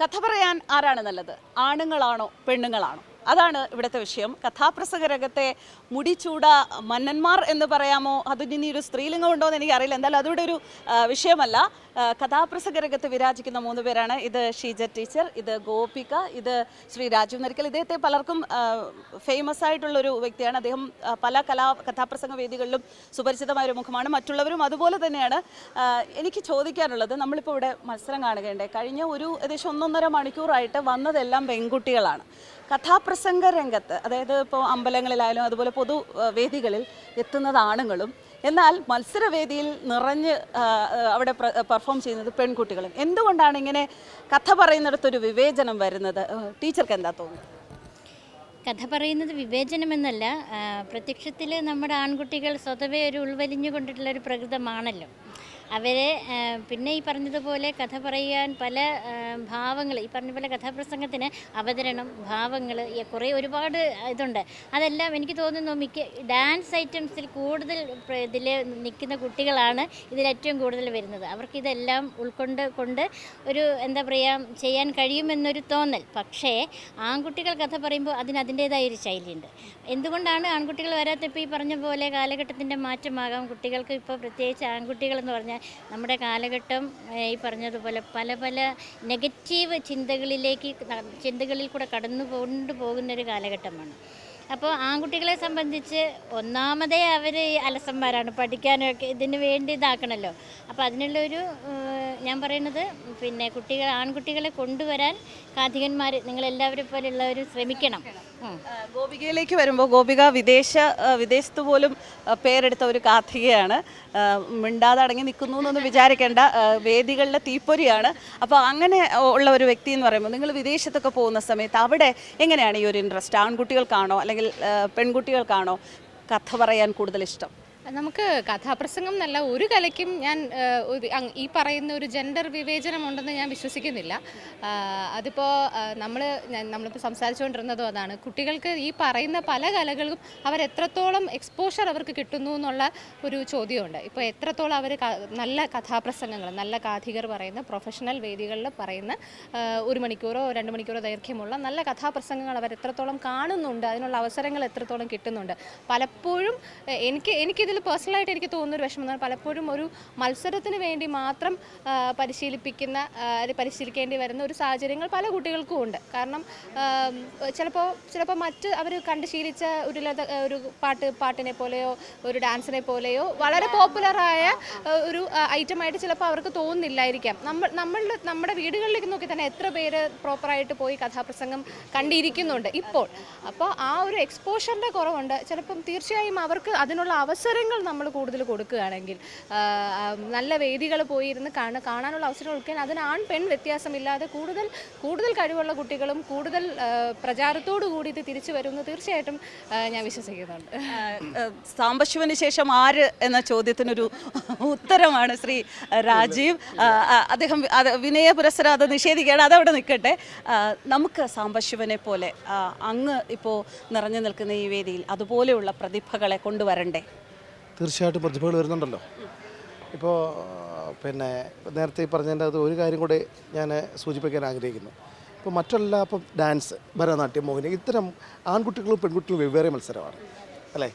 കഥ പറയാൻ ആരാണ് നല്ലത്? ആണുങ്ങളാണോ പെണ്ണുങ്ങളാണോ? അതാണ് ഇവിടുത്തെ വിഷയം. കഥാപ്രസംഗ രംഗത്തെ മുടിച്ചൂട മന്നന്മാർ എന്ന് പറയാമോ? അതിന് ഒരു സ്ത്രീലിംഗം ഉണ്ടോ എന്ന് എനിക്കറിയില്ല. എന്തായാലും അതിവിടെ ഒരു വിഷയമല്ല. കഥാപ്രസംഗ രംഗത്ത് വിരാജിക്കുന്ന മൂന്ന് പേരാണ്. ഇത് ഷീജ ടീച്ചർ ഇത് ഗോപിക ഇത് ശ്രീ രാജീവ് നരിക്കൽ. ഇദ്ദേഹത്തെ പലർക്കും ഫേമസ് ആയിട്ടുള്ളൊരു വ്യക്തിയാണ്. അദ്ദേഹം പല കലാ കഥാപ്രസംഗ വേദികളിലും സുപരിചിതമായ ഒരു മുഖമാണ്. മറ്റുള്ളവരും അതുപോലെ തന്നെയാണ്. എനിക്ക് ചോദിക്കാനുള്ളത് നമ്മളിപ്പോൾ ഇവിടെ മത്സരം കാണുകയുണ്ടായി. കഴിഞ്ഞ ഒരു ഏകദേശം ഒന്നൊന്നര മണിക്കൂറായിട്ട് വന്നതെല്ലാം പെൺകുട്ടികളാണ്. കഥാപ്രസംഗ രംഗത്ത് അതായത് ഇപ്പോൾ അമ്പലങ്ങളിലായാലും അതുപോലെ പൊതു വേദികളിൽ എത്തുന്നത് ആണുങ്ങളും എന്നാൽ മത്സരവേദിയിൽ നിറഞ്ഞ് അവിടെ പെർഫോം ചെയ്യുന്നത് പെൺകുട്ടികളും. എന്തുകൊണ്ടാണ് ഇങ്ങനെ കഥ പറയുന്നിടത്തൊരു വിവേചനം വരുന്നത്? ടീച്ചർക്ക് എന്താ തോന്നുന്നത്? കഥ പറയുന്നത് വിവേചനമെന്നല്ല പ്രത്യക്ഷത്തിൽ നമ്മുടെ ആൺകുട്ടികൾ സ്വതവേ ഒരു ഉൾവലിഞ്ഞു കൊണ്ടിട്ടുള്ള ഒരു പ്രകൃതമാണല്ലോ. അവരെ പിന്നെ ഈ പറഞ്ഞതുപോലെ കഥ പറയാൻ പല ഭാവങ്ങൾ ഈ പറഞ്ഞ പോലെ കഥാപ്രസംഗത്തിന് അവതരണം ഭാവങ്ങൾ കുറേ ഒരുപാട് ഇതുണ്ട്. അതെല്ലാം എനിക്ക് തോന്നുന്നു മിക്ക ഡാൻസ് ഐറ്റംസിൽ കൂടുതൽ ഇതിൽ നിൽക്കുന്ന കുട്ടികളാണ് ഇതിലേറ്റവും കൂടുതൽ വരുന്നത്. അവർക്ക് ഇതെല്ലാം ഉൾക്കൊണ്ട് കൊണ്ട് ഒരു എന്താ പറയുക ചെയ്യാൻ കഴിയുമെന്നൊരു തോന്നൽ. പക്ഷേ ആൺകുട്ടികൾ കഥ പറയുമ്പോൾ അതിന് അതിന്റേതായ ഒരു ശൈലിയുണ്ട്. എന്തുകൊണ്ടാണ് ആൺകുട്ടികൾ വരാത്തപ്പോൾ ഈ പറഞ്ഞ പോലെ കാലഘട്ടത്തിന്റെ മാറ്റമാകാം. കുട്ടികൾക്ക് ഇപ്പോൾ പ്രത്യേകിച്ച് ആൺകുട്ടികൾ എന്ന് പറഞ്ഞാൽ നമ്മുടെ കാലഘട്ടം ഈ പറഞ്ഞതുപോലെ പല പല നെഗറ്റീവ് ചിന്തകളിലേക്ക് ചിന്തകളിൽ കൂടെ കടന്നു കൊണ്ടുപോകുന്നൊരു കാലഘട്ടമാണ്. അപ്പോൾ ആൺകുട്ടികളെ സംബന്ധിച്ച് ഒന്നാമതേ അവർ അലസന്മാരാണ്. പഠിക്കാനൊക്കെ ഇതിന് വേണ്ടി ഇതാക്കണമല്ലോ അപ്പോൾ അതിനുള്ളൊരു ഞാൻ പറയുന്നത് പിന്നെ കുട്ടികൾ ആൺകുട്ടികളെ കൊണ്ടുവരാൻ കാഥികന്മാർ നിങ്ങളെല്ലാവരും പോലെയുള്ളവരും ശ്രമിക്കണം. ഗോപികയിലേക്ക് വരുമ്പോൾ ഗോപിക വിദേശ വിദേശത്ത് പോലും പേരെടുത്ത ഒരു കാർത്തികയാണ്. മിണ്ടാതെ അടങ്ങി നിൽക്കുന്നു എന്നൊന്നും വിചാരിക്കേണ്ട. ആ, വേദികളിലെ തീപ്പൊരിയാണ്. അപ്പോൾ അങ്ങനെ ഉള്ള ഒരു വ്യക്തി എന്ന് പറയുമ്പോൾ നിങ്ങൾ വിദേശത്തൊക്കെ പോകുന്ന സമയത്ത് അവിടെ എങ്ങനെയാണ് ഈ ഒരു ഇൻട്രസ്റ്റ് ആൺകുട്ടികൾക്കാണോ അല്ലെങ്കിൽ പെൺകുട്ടികൾക്കാണോ കഥ പറയാൻ കൂടുതൽ ഇഷ്ടം? നമുക്ക് കഥാപ്രസംഗം എന്നല്ല ഒരു കലയ്ക്കും ഞാൻ ഈ പറയുന്ന ഒരു ജെൻഡർ വിവേചനം ഉണ്ടെന്ന് ഞാൻ വിശ്വസിക്കുന്നില്ല. അതിപ്പോൾ നമ്മൾ നമ്മളിപ്പോൾ സംസാരിച്ചുകൊണ്ടിരുന്നതും അതാണ്. കുട്ടികൾക്ക് ഈ പറയുന്ന പല കലകളും അവർ എത്രത്തോളം എക്സ്പോഷർ അവർക്ക് കിട്ടുന്നു എന്നുള്ള ഒരു ചോദ്യമുണ്ട്. ഇപ്പോൾ എത്രത്തോളം അവർ നല്ല കഥാപ്രസംഗങ്ങൾ നല്ല കാഥികർ പറയുന്ന പ്രൊഫഷണൽ വേദികളിൽ പറയുന്ന ഒരു മണിക്കൂറോ രണ്ട് മണിക്കൂറോ ദൈർഘ്യമുള്ള നല്ല കഥാപ്രസംഗങ്ങൾ അവർ എത്രത്തോളം കാണുന്നുണ്ട് അതിനുള്ള അവസരങ്ങൾ എത്രത്തോളം കിട്ടുന്നുണ്ട്. പലപ്പോഴും എനിക്ക് എനിക്കിതിൽ പേഴ്സണലായിട്ട് എനിക്ക് തോന്നുന്ന ഒരു വിഷമം എന്ന് പലപ്പോഴും ഒരു മത്സരത്തിന് വേണ്ടി മാത്രം പരിശീലിപ്പിക്കുന്ന പരിശീലിക്കേണ്ടി വരുന്ന ഒരു സാഹചര്യങ്ങൾ പല കുട്ടികൾക്കും ഉണ്ട്. കാരണം ചിലപ്പോൾ ചിലപ്പോൾ മറ്റ് അവർ കണ്ട് ശീലിച്ച ഒരു ഒരു പാട്ട് പാട്ടിനെ പോലെയോ ഒരു ഡാൻസിനെ പോലെയോ വളരെ പോപ്പുലറായ ഒരു ഐറ്റമായിട്ട് ചിലപ്പോൾ അവർക്ക് തോന്നുന്നില്ലായിരിക്കാം. നമ്മൾ നമ്മളുടെ നമ്മുടെ വീടുകളിലേക്ക് നോക്കി തന്നെ എത്ര പേര് പ്രോപ്പറായിട്ട് പോയി കഥാപ്രസംഗം കണ്ടിരിക്കുന്നുണ്ട് ഇപ്പോൾ. അപ്പോൾ ആ ഒരു എക്സ്പോഷറിന്റെ കുറവുണ്ട്. ചിലപ്പം തീർച്ചയായും അവർക്ക് അതിനുള്ള അവസരങ്ങൾ നമ്മൾ കൂടുതൽ കൊടുക്കുകയാണെങ്കിൽ നല്ല വേദികൾ പോയിരുന്ന് കാണ കാണാനുള്ള അവസരം കൊടുക്കാൻ അതിന് ആൺ പെൺ വ്യത്യാസമില്ലാതെ കൂടുതൽ കൂടുതൽ കഴിവുള്ള കുട്ടികളും കൂടുതൽ പ്രചാരത്തോടു കൂടി ഇത് തിരിച്ചു വരുമെന്ന് തീർച്ചയായിട്ടും ഞാൻ വിശ്വസിക്കുന്നുണ്ട്. ആ, ശേഷം ആര് എന്ന ചോദ്യത്തിനൊരു ഉത്തരമാണ് ശ്രീ രാജീവ്. അദ്ദേഹം അത് വിനയ പുരസ്സരം അത് നിഷേധിക്കുകയാണ്. അതവിടെ നിൽക്കട്ടെ. നമുക്ക് സാമ്പശിവനെ പോലെ അങ്ങ് ഇപ്പോൾ നിറഞ്ഞു നിൽക്കുന്ന ഈ വേദിയിൽ അതുപോലെയുള്ള പ്രതിഭകളെ കൊണ്ടുവരണ്ടേ? തീർച്ചയായിട്ടും പ്രതിഭകൾ വരുന്നുണ്ടല്ലോ. ഇപ്പോൾ പിന്നെ നേരത്തെ ഈ പറഞ്ഞതിന്റെ അത് ഒരു കാര്യം കൂടി ഞാൻ സൂചിപ്പിക്കാൻ ആഗ്രഹിക്കുന്നു. ഇപ്പോൾ മറ്റെല്ലാ ഇപ്പം ഡാൻസ് ഭരതനാട്യം മോഹിനി ഇത്തരം ആൺകുട്ടികളും പെൺകുട്ടികളും വെവ്വേറെ മത്സരമാണ്. അല്ലേ?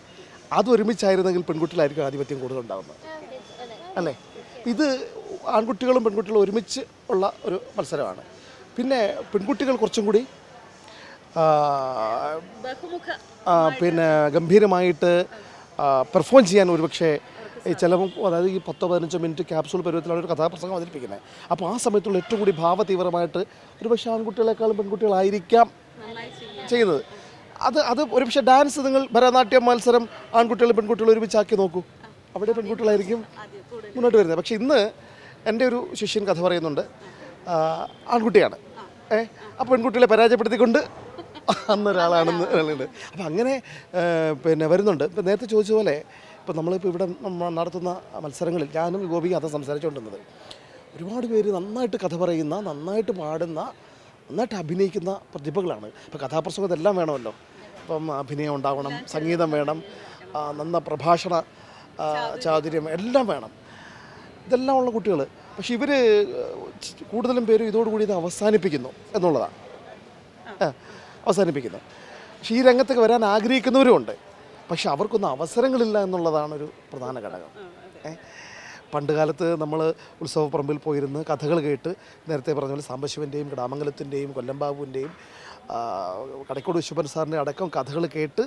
അത് ഒരുമിച്ചായിരുന്നെങ്കിൽ പെൺകുട്ടികളായിരിക്കും ആധിപത്യം കൂടുതൽ ഉണ്ടാകുന്നത് അല്ലേ? ഇത് ആൺകുട്ടികളും പെൺകുട്ടികളും ഒരുമിച്ച് ഉള്ള ഒരു മത്സരമാണ്. പിന്നെ പെൺകുട്ടികൾ കുറച്ചും കൂടി പിന്നെ ഗംഭീരമായിട്ട് പെർഫോം ചെയ്യാൻ ഈ ചിലവും അതായത് ഈ പത്തോ പതിനഞ്ചോ മിനിറ്റ് ക്യാപ്സൂൾ പരുവത്തിലാണ് ഒരു കഥാപ്രസംഗം അവതരിപ്പിക്കുന്നത്. അപ്പോൾ ആ സമയത്തുള്ള ഏറ്റവും കൂടി ഭാവതീവ്രമായിട്ട് ഒരുപക്ഷെ ആൺകുട്ടികളെക്കാളും പെൺകുട്ടികളായിരിക്കാം ചെയ്യുന്നത്. അത് അത് ഒരുപക്ഷെ ഡാൻസ് നിങ്ങൾ ഭരതനാട്യം മത്സരം ആൺകുട്ടികളും പെൺകുട്ടികളും ഒരുമിച്ചാക്കി നോക്കൂ. അവിടെ പെൺകുട്ടികളായിരിക്കും മുന്നോട്ട് വരുന്നത്. പക്ഷേ ഇന്ന് എന്റെ ഒരു ശിഷ്യൻ കഥ പറയുന്നുണ്ട്. ആൺകുട്ടിയാണ്. ഏ ആ പെൺകുട്ടികളെ പരാജയപ്പെടുത്തിക്കൊണ്ട് അന്നൊരാളാണെന്ന് പറയുന്നുണ്ട് അപ്പം അങ്ങനെ പിന്നെ വരുന്നുണ്ട്. ഇപ്പം നേരത്തെ ചോദിച്ച പോലെ ഇപ്പം നമ്മളിപ്പോൾ ഇവിടെ നടത്തുന്ന മത്സരങ്ങളിൽ ഞാനും ഗോപിയും അത് സംസാരിച്ചുകൊണ്ടിരുന്നത് ഒരുപാട് പേര് നന്നായിട്ട് കഥ പറയുന്ന നന്നായിട്ട് പാടുന്ന നന്നായിട്ട് അഭിനയിക്കുന്ന പ്രതിഭകളാണ്. ഇപ്പോൾ കഥാപ്രസംഗം എല്ലാം വേണമല്ലോ. ഇപ്പം അഭിനയം ഉണ്ടാവണം സംഗീതം വേണം നന്ന പ്രഭാഷണ ചാതുര്യം. എല്ലാം വേണം. ഇതെല്ലാം ഉള്ള കുട്ടികൾ പക്ഷെ ഇവർ കൂടുതലും പേരും ഇതോടുകൂടി ഇത് അവസാനിപ്പിക്കുന്നു എന്നുള്ളതാണ്. ആ, അവസാനിപ്പിക്കുന്നു പക്ഷേ ഈ രംഗത്തേക്ക് വരാൻ ആഗ്രഹിക്കുന്നവരും ഉണ്ട്. പക്ഷെ അവർക്കൊന്നും അവസരങ്ങളില്ല എന്നുള്ളതാണ് ഒരു പ്രധാന ഘടകം. പണ്ടുകാലത്ത് പണ്ട് കാലത്ത് നമ്മൾ ഉത്സവപ്പറമ്പിൽ പോയിരുന്ന് കഥകൾ കേട്ട് നേരത്തെ പറഞ്ഞ പോലെ സാംബശിവന്റെയും കിടാമംഗലത്തിന്റെയും കൊല്ലംബാബുവിന്റെയും കടക്കോട് വിശ്വപൻ സാറിന്റെ അടക്കം കഥകൾ കേട്ട്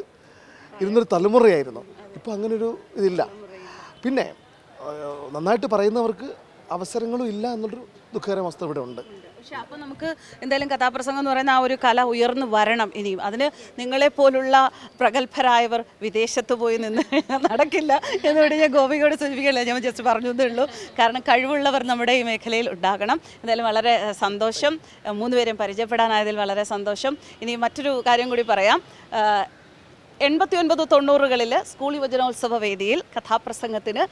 ഇരുന്നൊരു തലമുറയായിരുന്നു. ഇപ്പോൾ അങ്ങനൊരു ഇതില്ല. പിന്നെ നന്നായിട്ട് പറയുന്നവർക്ക് അവസരങ്ങളും ഇല്ല എന്നുള്ളൊരു ദുഃഖകരമായ അവസ്ഥ ഇവിടെ ഉണ്ട്. പക്ഷെ അപ്പോൾ നമുക്ക് എന്തായാലും കഥാപ്രസംഗം എന്ന് പറയുന്ന ആ ഒരു കല ഉയർന്നു വരണം ഇനിയും. അതിന് നിങ്ങളെപ്പോലുള്ള പ്രഗത്ഭരായവർ വിദേശത്ത് പോയി നിന്ന് നടക്കില്ല എന്നുകൂടി ഞാൻ ഗോപികയോട് സൂചിപ്പിക്കില്ല ഞാൻ ജസ്റ്റ് പറഞ്ഞു എന്നേ ഉള്ളൂ. കാരണം കഴിവുള്ളവർ നമ്മുടെ ഈ മേഖലയിൽ ഉണ്ടാകണം. എന്തായാലും വളരെ സന്തോഷം. മൂന്നുപേരും പരിചയപ്പെടാനായതിൽ വളരെ സന്തോഷം. ഇനി മറ്റൊരു കാര്യം കൂടി പറയാം. എൺപത്തി ഒൻപത് തൊണ്ണൂറുകളിൽ സ്കൂൾ യുവജനോത്സവ വേദിയിൽ കഥാപ്രസംഗത്തിന്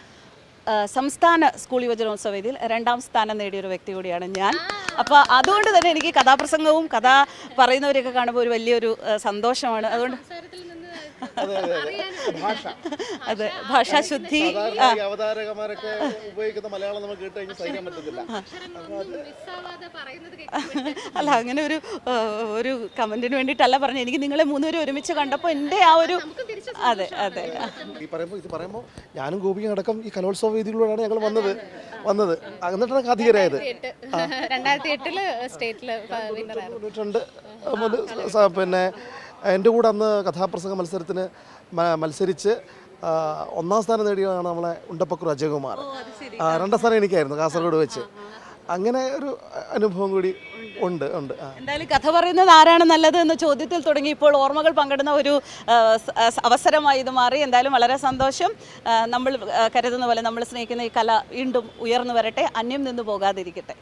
സംസ്ഥാന സ്കൂൾ യുവജനോത്സവ വേദിയിൽ രണ്ടാം സ്ഥാനം നേടിയ ഒരു വ്യക്തി കൂടിയാണ് ഞാൻ. അപ്പോൾ അതുകൊണ്ട് തന്നെ എനിക്ക് കഥാപ്രസംഗവും കഥ പറയുന്നവരെയൊക്കെ കാണുമ്പോൾ ഒരു വലിയൊരു സന്തോഷമാണ്. അതുകൊണ്ട് ഭാഷ. അതെ ഭാഷാശുദ്ധി ഉപയോഗിക്കുന്ന മലയാളം നമുക്ക് സഹിക്കാൻ പറ്റത്തില്ല. അല്ല അങ്ങനെ ഒരു ഒരു കമന്റിന് വേണ്ടിയിട്ടല്ല പറഞ്ഞു എനിക്ക് നിങ്ങളെ മൂന്നുപേരും ഒരുമിച്ച് കണ്ടപ്പോൾ എന്റെ ആ ഒരു അതെ അതെ. ഈ പറയുമ്പോൾ ഇത് പറയുമ്പോൾ ഞാനും ഗോപിയും അടക്കം ഈ കലോത്സവ വേദികളിലൂടെയാണ് ഞങ്ങൾ വന്നത് വന്നത്. എന്നിട്ടാണ് കാതികരായത്. രണ്ടായിരത്തി എട്ടിൽ തൊണ്ണൂറ്റിരണ്ട് പിന്നെ എന്റെ കൂടെ അന്ന് കഥാപ്രസംഗ മത്സരത്തിന് മത്സരിച്ച് ഒന്നാം സ്ഥാനം നേടിയതാണ് നമ്മളെ ഉണ്ടപ്പക്കൂർ അജയകുമാർ. രണ്ടാം സ്ഥാനം എനിക്കായിരുന്നു കാസർഗോഡ് വെച്ച്. അങ്ങനെ ഒരു അനുഭവം കൂടി ഉണ്ട് ഉണ്ട്. എന്തായാലും കഥ പറയുന്നത് ആരാണ് നല്ലത് എന്ന ചോദ്യത്തിൽ തുടങ്ങി ഇപ്പോൾ ഓർമ്മകൾ പങ്കിടുന്ന ഒരു അവസരമായി ഇത് മാറി. എന്തായാലും വളരെ സന്തോഷം. നമ്മൾ കരുതുന്ന പോലെ നമ്മൾ സ്നേഹിക്കുന്ന ഈ കല വീണ്ടും ഉയർന്നു വരട്ടെ. അന്യം നിന്ന് പോകാതിരിക്കട്ടെ.